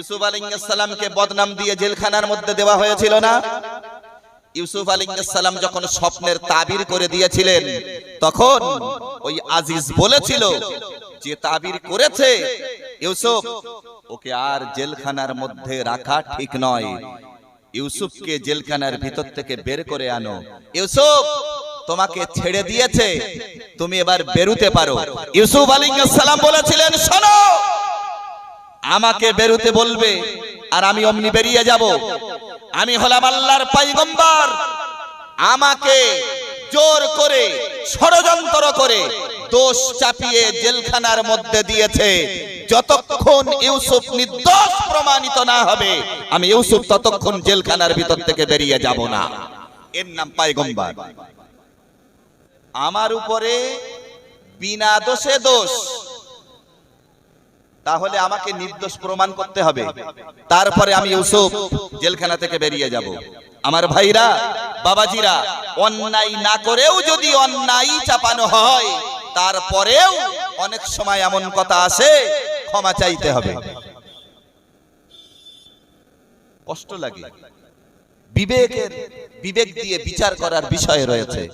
ইউসুফ আলাইহিসসালামকে বদনাম দিয়ে জেলখানার মধ্যে দেওয়া হয়েছিল না? ইউসুফ আলাইহিসসালাম যখন স্বপ্নের তাবির করে দিয়েছিলেন, তখন ওই আজিজ বলেছিল যে, তাবির করেছে ইউসুফ, ওকে আর জেলখানার মধ্যে রাখা ঠিক নয়। ইউসুফকে জেলখানার ভিতর থেকে বের করে আনো। ইউসুফ, তোমাকে ছেড়ে দিয়েছে, তুমি এবার বেরুতে পারো। ইউসুফ আলাইহিসসালাম বলেছিলেন, শোনো আমাকে বেরুতে বলবে, আর আমি অমনি বেরিয়ে যাব। আমি হলাম আল্লাহর পাইগম্বর আমাকে জোর করে, ষড়যন্ত্র করে দোষ চাপিয়ে জেলখানার মধ্যে দিয়েছে। যতক্ষণ ইউসুফ নির্দোষ প্রমাণিত না হবে, আমি ইউসুফ ততক্ষণ জেলখানার ভিতর থেকে বেরিয়ে যাব না। এর নাম পাইগম্বর আমার উপরে বিনা দোষে দোষ তাহলে আমাকে নির্দোষ প্রমাণ করতে হবে। তারপরে আমি ইউসুফ জেলখানা থেকে বেরিয়ে যাব। আমার ভাইরা, বাবাজিরা, অন্যায় না করেও যদি অন্যায় চাপানো হয়, তারপরেও অনেক সময় এমন কথা আসে ক্ষমা চাইতে হবে। কষ্ট লাগে। বিবেকের, বিবেক দিয়ে বিচার করার বিষয় রয়েছে।